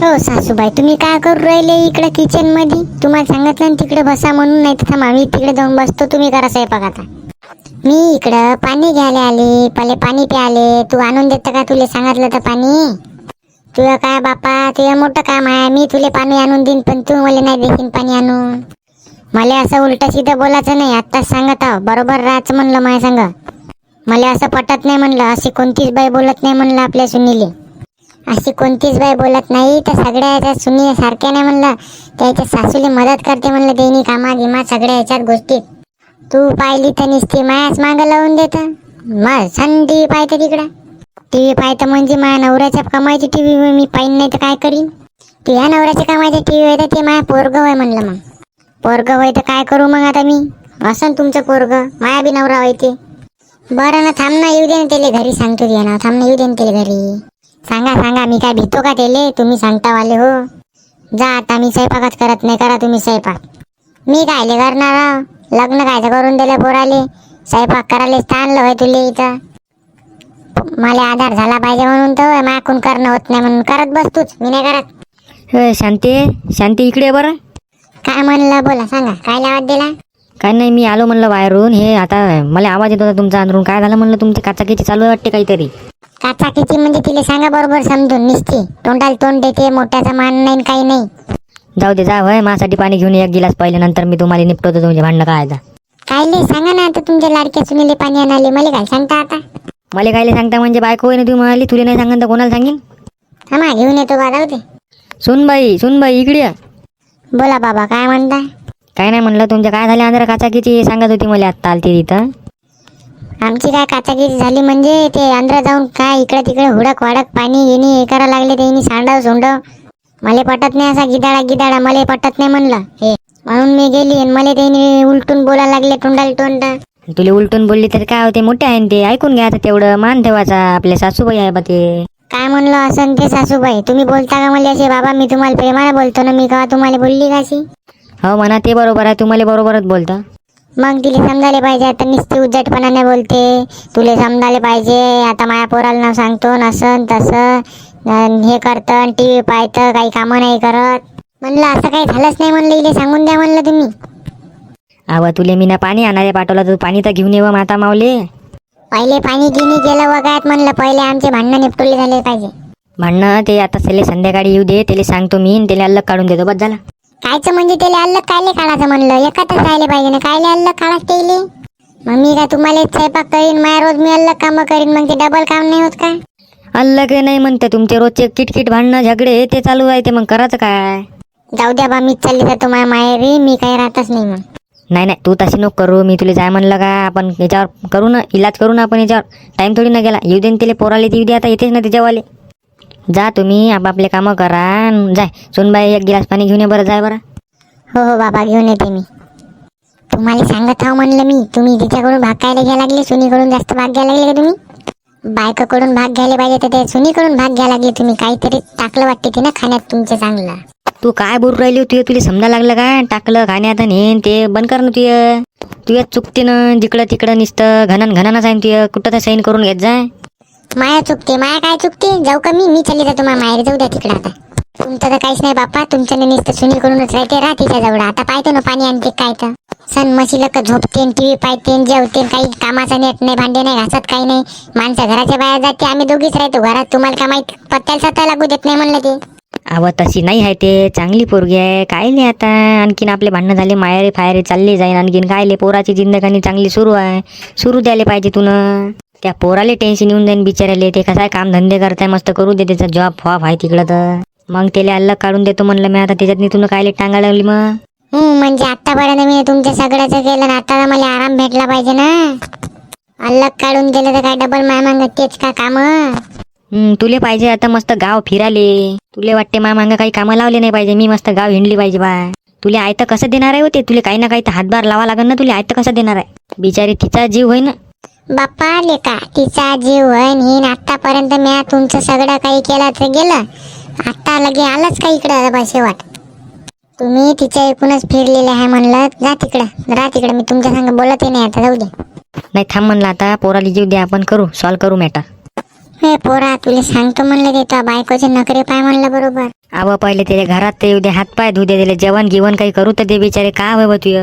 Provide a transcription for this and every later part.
हो सासूबाई तुम्ही काय करू राहिले इकडे किचनमध्ये तुम्हाला सांगितलं तिकडे बसा म्हणून नाही तर थांबा मी तिकडे जाऊन बसतो तुम्ही करा स्वयंपाक आता. मी इकडं पाणी घ्यायला आले पहिले पाणी प्याले. तू आणून देतं का तुला सांगितलं तर पाणी? तुझं काय बापा तुझं मोठं काम आहे मी तुले पाणी आणून देईन पण तू मला नाही देशील पाणी आणून. मला असं उलटं सीधं बोलायचं नाही आत्ताच सांगत आहो बरोबर राहायचं म्हणलं माझ्या सांग. मला असं पटत नाही म्हणलं अशी कोणतीच बाई बोलत नाही म्हणलं आपल्या सुनीले. अशी कोणतीच बाई बोलत नाही. तर सगळ्या ह्याच्यात सुनी सारख्या नाही म्हणलं. त्याच्या सासूली मदत करते म्हणलं देणी कामा गिमा सगळ्या याच्यात गोष्टीत. तू पाहिली तर निसती मायाच मागं लावून देत. मग सन टी व्ही पाहतं तिकडं. टी व्ही पाहतं म्हणजे माया नवऱ्याच्या कमाईची टी व्ही मी पाहिन नाही तर काय करीन? तुझ्या नवऱ्याच्या कमाईची टी व्ही तर ते माया पोरगं होय म्हणलं मग. पोरगं होय तर काय करू मग आता मी? असं तुमचं पोरगं माया बी नवरा होय ते. बरं ना थांब ना येऊ दे ना त्याला घरी सांगतो दे ना थांब ना येऊ दे ना त्याला घरी. सांगा सांगा मी काय भीतो का त्याले? तुम्ही सांगता वाले हो. जा आता मी स्वयंपाकच करत नाही करा तुम्ही स्वयंपाक. मी कायले करणार? लग्न कायचं करून दिलं पोराले? स्वयंपाक करायला आणलं होय तुले इथं? मला आधार झाला पाहिजे म्हणून तर माकून करणं होत नाही म्हणून. करत बसतोच मी नाही करत. शांती शांती इकडे बरं. काय म्हणलं बोला सांगा काय आवाज दिला? काय नाही मी आलो म्हणलं बाहेरून. हे आता मला आवाज येत होता तुमचा अंदरून. काय झालं म्हणलं तुमची काचाकीची चालू आहे वाटते काहीतरी? काचाकीची म्हणजे तिला सांगा बरोबर समजून निसती तोंडाला तोंड देते मोठ्याचा मान नाही काही नाही. जाऊ दे जा होय माझ्यासाठी पाणी घेऊन ये एक गिलास पहिले नंतर मी तुम्हाला निपटवतो तुमचे भांडणं काय कायले सांगा ना आता तुमच्या लाडक्या सुनीले पाणी आणाले मला काय सांगता आता? मला कायले सांगता म्हणजे बायको होय ना तुम्ही म्हणाली तुला नाही सांगन तर कोणाला सांगेन? थांबा घेऊन येतो बा जाऊ दे. सुनबाई सुनबाई इकडे ये. बोला बाबा काय म्हणता काय नाही म्हणलं तुमच्या काय झाले अंदर काचाकीची? सांगत होती मला आत्ता आलती तिथं. आमची काय काचागिरी झाली म्हणजे ते अंदर जाऊन काय इकडे तिकडे हुडक वाडक पाणी येणे हे करायला लागले त्यांनी सांडव सोंडव मला पटत नाही असा गिदाडा गिदाडा मला पटत नाही म्हणलं हे. म्हणून मी गेली आणि मला त्यांनी उलटून बोलायला लागले तोंडाला तोंड. तुला उलटून बोलली तर काय होते? मोठे आहे ते? ऐकून घ्यायचं तेवढं. मान ठेवायचा आपल्या सासूबाई आहे बा ते. काय म्हणलं असं ते सासूबाई? तुम्ही बोलता का मला असे? बाबा मी तुम्हाला प्रेमाने बोलतो ना मी का तुम्हाला बोलली का अशी? हो म्हणा ते बरोबर आहे. तुम्हाला बरोबरच बोलतं. मग तिला समजायला पाहिजे. आता नुसती उद्धटपणाने बोलते. तुला समजायला पाहिजे. आता माझ्या पोराला नाव सांगतो. नसन तसं. अन हे करतं. टी व्ही पाहतं. काही कामं नाही करत. म्हणलं असं काही झालंच नाही म्हणलं. इले सांगून द्या म्हणलं तुम्ही. अव तुले मी ना पाणी आणायला पाठवलं तर पाणी तर घेऊन येवं माता मावले पहिले पाणी गिनी गेलं वगायत म्हणलं पहिले आमचे भांडणं निपटवले झाले पाहिजे. भांडणं ते आता त्याला संध्याकाळी येऊ दे. त्याला सांगतो मी. आणि त्याला अलग काढून देतो. बस झाला. कायचं म्हणजे त्याला अल्लग कायले काढायचं म्हणलं? एकत्रच राहिले पाहिजे ना. कायले अल्लग काढाच तेले मग मी काय तुम्हाला स्वयंपाक करीन माझ्या रोज मी अल्लग कामं करीन मग ते डबल काम नाही होत का? अलग नाही म्हणते तुमचे रोजचे किटकिट भांडणं झगडे ते चालू आहे ते मग करायचं काय? जाऊ द्या बा मीच चालली जातो माझ्या माहेरी मी काही राहतच नाही मग. नाही नाही तू तशी नको करू. मी तुला जाय म्हणलं का आपण याच्यावर करू ना इलाज करू ना आपण याच्यावर. टाइम थोडी ना गेला. येऊ दे तिला पोराले येऊ दे आता येतेच ना त्याच्यावाले. जा तुम्ही आपापले कामं करा अन जाय. सोनबाई एक गिलास पाणी घेऊन ये बरं जाय बरं. हो हो बाबा घेऊन येते मी. तुम्हाला सांगत आहो म्हणलं मी. तुम्ही तिच्याकडून भाग घ्यायला घ्यायला लागले? सुनीकडून जास्त भाग घ्यायला लागले का तुम्ही? बायकाकडून भाग घ्यायला पाहिजे तर ते सुनीकडून भाग घ्यायला लागले तुम्ही. काहीतरी टाकलं वाटते ते ना खाण्यात तुमचं चांगलं. तू काय बोलू राहिली तुझे तुला समजा लागलं का? टाकलं खाण्यात आणि हे न ते बंद कर ना तुझं. तुझ्या चुकते ना जिकडं तिकडं निसतं घनन घनानं जाईन तुझं. कुठं तर सैन करून घेत जाय माया चुकते माया काय चुकते? जाऊ का मी? मी चालली जातो माहेर. जाऊ द्या तिकडे आता. तुमचं तर काहीच नाही बाप्पा. तुमच्या नुसतं सुनीकडूनच राहते राह तिच्या जवळ. आता पाहतो ना पाणी आणते काय तर. सण मशीला का झोपते टीव्ही पाहते जेवते काही कामाचा नेट नाही भांडे नाही घासत काही नाही. माणसं घराच्या बाहेर जाते. आम्ही दोघीच राहतो घरात. तुम्हाला का माहीत? पत्त्याला सत्ता लागू देत नाही म्हणलं ते. अव तशी नाही आहे ते. चांगली पोरगी आहे. काय नाही आता. आणखीन आपले भांडणं झाले. मायारे फायरे चालले जाईन. आणखीन काय ले पोराची जिंदगानी चांगली सुरू आहे. सुरू द्यायला पाहिजे तुनं. त्या पोराले टेन्शन येऊन जाईन बिचाराले ते कसं काम धंदे करताय मस्त करू दे त्याचा जॉब फॉब आहे तिकडं तर. मग त्याला अलग काढून देतो म्हणलं मी. आता त्याच्यात तुला काय टांगा लागली मग? हम्म म्हणजे आतापर्यंत मी तुमच्या सगळ्याचं केलं आता मला आराम भेटला पाहिजे ना. अलग काढून दिलं तर काय डबल माय मागत तेच का काम? हम्म, तुले पाहिजे आता मस्त गाव फिराले. तुले वाटते मा मागं काही कामं लावले नाही पाहिजे मी मस्त गाव हिंडली पाहिजे बा. तुले आयतं कसं देणार आहे होते तुले काही ना काही तर हातभार लावा लागेल ना तुले आयतं कसं देणार आहे? बिचारी तिचा जीव होय ना बाप्पा लेका तिचा जीव आहे हिन आतापर्यंत मी तुमचं सगळं काही केलं तर गेलं. आता लगे आलंच का इकडं? बा शेवट. तुम्ही तिच्या एकूणच फिरलेले आहे म्हणलं जा तिकडं. राहा तिकडं मी तुमच्या संग बोलतही नाही आता जाऊ दे. नाही थांब म्हणलं आता. पोराला जीव द्या आपण करू. सॉल्व करू मॅटर हे पोरा तुला सांगतो म्हणलं ते तुझ्या बायकोचे नखरे पाय म्हणलं बरोबर. अव पहिले त्याच्या घरात ते उद्या हातपाय धुऊ दे त्याला जेवण गिवण काही करू तर दे बिचारे. का हवं तुय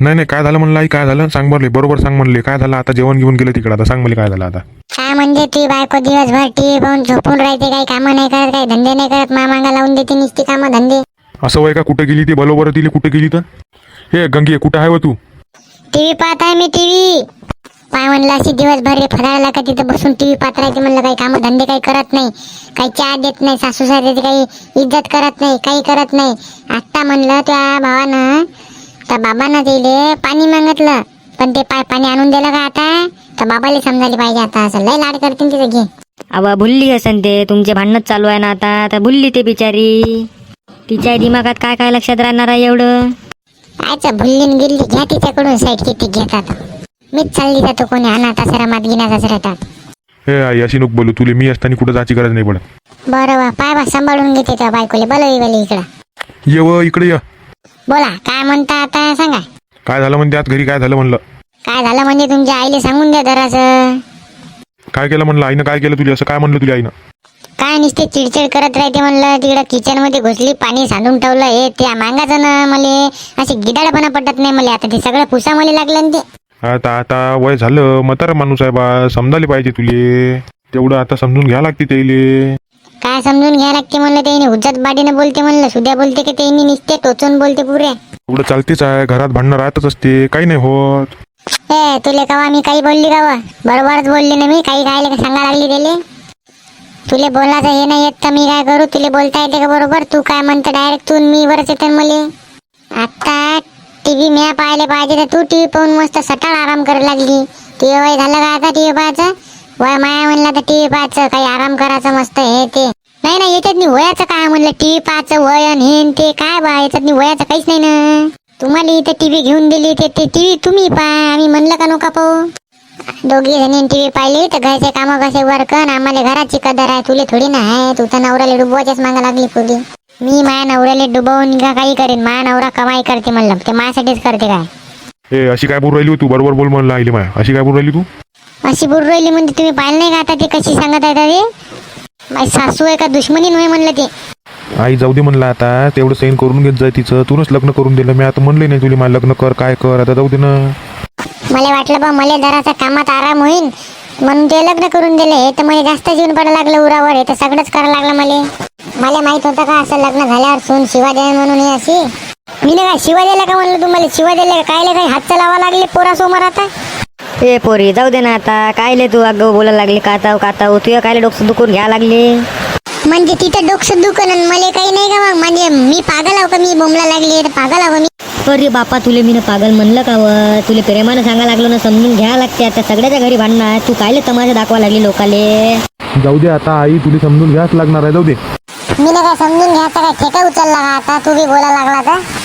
नाही नाही काय झालं म्हणलं आई? काय झालं? सांग म्हणले बरोबर सांग म्हणले काय झालं आता? जेवण घेऊन गेलं तिकडे आता. सांग मला काय झालं आता. काय म्हणजे तुझी बायको दिवसभर टीव्ही पाहून झोपून राहते काही कामं नाही करत काही धंदे नाही करत मामांगा लावून देते नुसती कामं धंदे. असं वय का? कुठे गेली ती? बरोबर तिला कुठे गेली तर? हे गंगी कुठं आहे व तू? टीव्ही पाहत आहे मी टीव्ही. पाय म्हणलं अशी दिवसभर रे फरायला का तिथं बसून टीव्ही पाहत राहायचे म्हणलं काही कामं धंदे काही करत नाही. काही चहा देत नाही सासू सासऱ्याची काही इज्जत करत नाही काही करत नाही. आत्ता म्हणलं त्या भावानं त्या बाबांना दिले पाणी मागितलं. पण ते पाय पाणी आणून दिलं का आता? तर बाबाला समजायला पाहिजे आता असं. लय लाड करतील तिथं घे. अव भुलली असन ते तुमचे भांडणच चालू आहे ना आता. तर भुलली ते बिचारी. तिच्या दिमागात काय काय लक्षात राहणार आहे एवढं? कायचं भुल्लीन गिल्ली घ्या तिच्याकडून. साईड किती घेतात. मीच चालली जातो कोणी अनाथ आश्रमात गिनाथ आश्रमात. हे आई अशी नको बोलू. तुला मी असताना कुठं जायची गरज नाही पडत. बरं वा पाय बा सांभाळून घेते त्या बायकोले. बोलवी बोलवी इकडं. ये व इकडे ये. बोला काय म्हणता आता सांगा. काय झालं म्हणते आज घरी? काय झालं म्हणलं? काय झालं म्हणजे तुमच्या आईले सांगून द्या जरासं. काय केलं म्हणलं? आईनं काय केलं तुला असं काय म्हणलं तुझ्या आईनं? काय नुसते चिडचिड करत राहते म्हणलं. तिकडं किचनमध्ये घुसली पाणी सांडून ठेवलं. हे त्या मागाचं ना मले. असे गिदाडपणा पटत नाही मला. आता ते सगळं पुसा मला लागलं ना ते. आता आता वय झालं. म्हातारा माणूस आहे बा. समजायला पाहिजे तुले. तेवढं आता समजून घ्या लागते त्याले काय समजून घ्या लागते म्हणलं त्यांनी हुज्जत बाडीने बोलते म्हणलं सुद्या बोलते की त्यांनी नुसते टोचून बोलते पुरे. एवढं चालतेच आहे घरात भांडणं राहतच असते काही नाही होत. ए तुले कवा मी काही बोलली का व? बरोबरच बोलली ना मी काही काय सांगा लागली त्याले? तुले बोलायचं हे नाही येत तर मी काय करू? तुले बोलता येते का बरोबर? तू काय म्हणतो डायरेक्ट तू मी वरच येते मले. आता टीव्ही म्या पाहायला पाहिजे तर तू टीव्ही पाहून मस्त सटाळ आराम करायला लागली. तुझे वय झालं का आता टीव्ही पाहायचं? वय माया म्हणलं तर टीव्ही पाहायचं काही आराम करायचं मस्त हे ते. नाही नाही याच्यात मी वयाचं काय म्हणलं? टीव्ही पाहायचं वयन हे ते काय बा याच्यात मी वयाचं काहीच नाही ना. तुम्हाला इथे टीव्ही घेऊन दिली ते टीव्ही तुम्ही पहा आम्ही म्हणलं का नका पाहू? दोघी जणी टीव्ही पाहिली तर घरचे कामं कसे वरकन आम्हाला घराची कदर आहे तुले थोडी ना आहे तू तर नवऱ्याला डुबवायच्याच मागा लागली पुरी मी माया नवऱ्याला डुबवून का काही करेन माया नवरा कमाई करते म्हणलं ते माझ्यासाठीच करते काय? ए अशी काय बोलू राहिली तू? बरोबर बोल म्हणलं आईली माया. अशी काय बोलू राहिली तू? अशी बुर राहिली म्हणजे तुम्ही पाहिलं नाही का आता ते कशी सांगत आहे ते माझी सासू आहे का दुश्मनी नाही म्हणलं ते. आई जाऊ दे म्हणलं आता तेवढं सैन करून घेत जाय तिचं. तूनच लग्न करून दिलं. मी आता म्हणले नाही तुला मला लग्न कर काय कर आता जाऊ दे ना. मला वाटलं बा मला जरासा कामात आराम होईल म्हणून ते लग्न करून दिले. हे तर मला जास्त जीवन पडायला लागलं उरावर. हे तर सगळंच करायला लागलं मला. मला माहीत होतं का असं लग्न झाल्यावर सून शिवा द्या म्हणून हे अशी. मी नाही काय शिवा द्यायला का म्हणलं तुम्हाला? शिवा द्यायला का कायले काही हात लावा लागले पोरासमोर आता? ए पोरी जाऊ दे ना आता. कायले तू अगं बोलायला लागली? काताव काताव. तुझ्या कायले डोकं दुखून घ्या लागली? म्हणजे तिथं डोकं दुखन आणि मला काही नाही का मग म्हणजे मी पागल आहो का? मी बोंबला लागली तर पागल आहो का मी. अरे बापा तुले मी पागल म्हणलं का व? तुले प्रेमानं सांगा लागलं ना समजून घ्या लागते आता. सगळ्याच्या घरी भांडणं. आहे तू कायले तमाशा दाखवा लागली लोकाले? जाऊ दे आता आई तुला समजून घ्याच लागणार आहे. जाऊ दे. मी नाही काय समजून घ्यायचा काय ठेका उचलला का आता? तू बी बोलायला लागला तर.